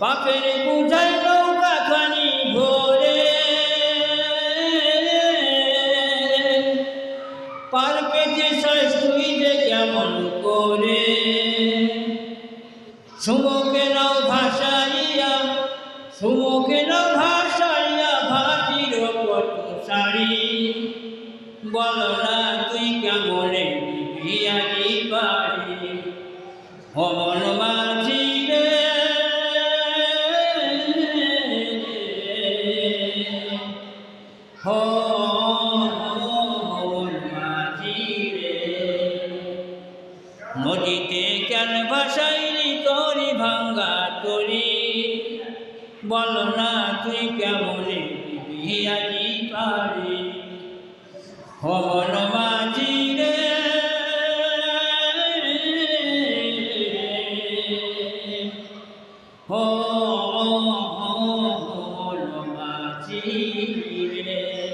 পাপের বুঝাই নৌকা খানি ভোরে। পার পেতে শেষ তুই যে কেমন করে। সুমুখে নাও ভাসাইয়া, সুমুখে নাও ভাসাইয়া ভাটির পট শাড়ি বল না, তুই কেমনে বিয়ারি পারি অমন মাঝি নদীতে কেন ভাসাইলি তরি ভাঙ্গা তরি? বল না তুই কেমনে বিয়ারি পারি? হবন মাঝি রে। হো day.